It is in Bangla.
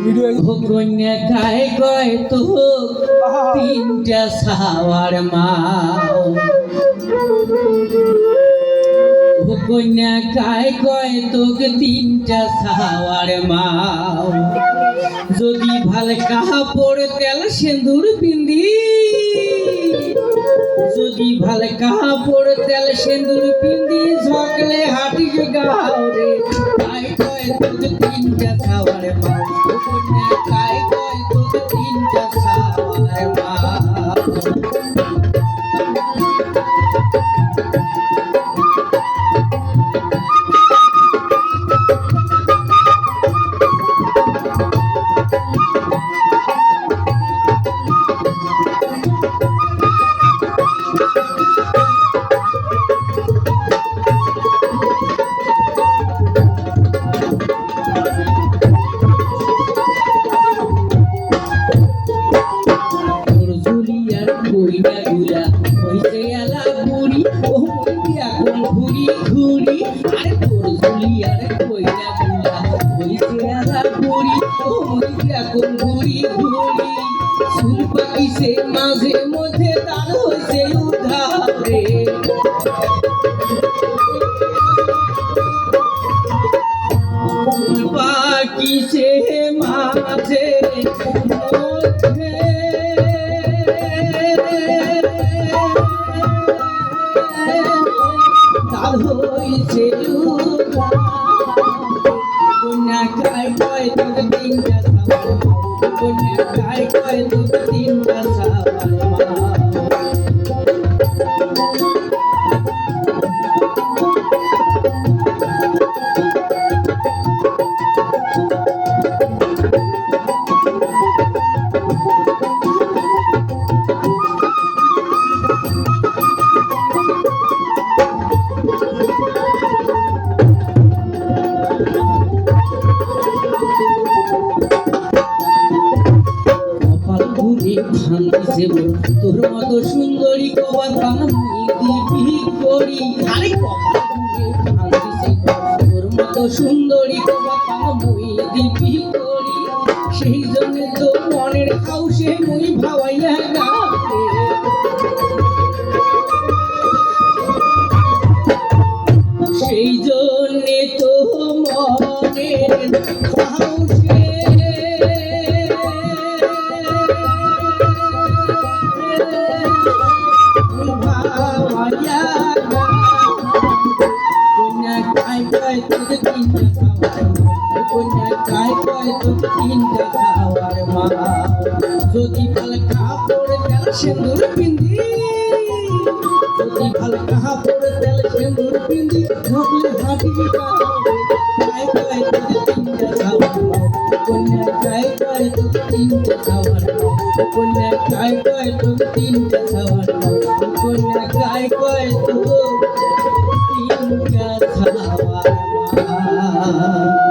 ভিডিও কায় কয় তো তিনটা সাওয়ার মা কন্যা কায় কয় তোকে তিনটা সাওয়ার মা যদি ভালো কাপড় তেল সিঁদুর পিন্দি যদি ভালো কাপড় তেল সিঁদুর পিন্দি ঝকলে হাঁটি গাও তিনটা সাওয়ার মা। গুলা হইছে আলা বুড়ি, ও মইয়া কোন ঘুরি ঘুরি আরে তোরগুলা কোন ঘুরি ঘুরি সুল পাকিছে মাঝে মধ্যে তার হইছে হইছে কন্যা কায় কয় তোর তিনটা সাবার কন্যা কায় কয় তোর তিনটা সাবার কপাল তোর মতো সুন্দরী কবার তোর মতো সুন্দরী কবার সেই জন্য তো মনের হাউসে মুই ভাবাইয়া গাবে সেই জন্যে তো মনের যদি ভালো কাপড় তেল সিঁদুর পিন্ধি যদি ভালো কাপড় তেল সিঁদুর পিন্ধি ভাবলে হাঁটি গায়ে গায়ে তোর তিনটা খাবার কন্যা গায়ে গায়ে তোর তিনটা খাবার কন্যা গায়ে গায়ে তোর তিনটা খাবার কন্যা গায়ে গায়ে তোর তিনটা খাবার মা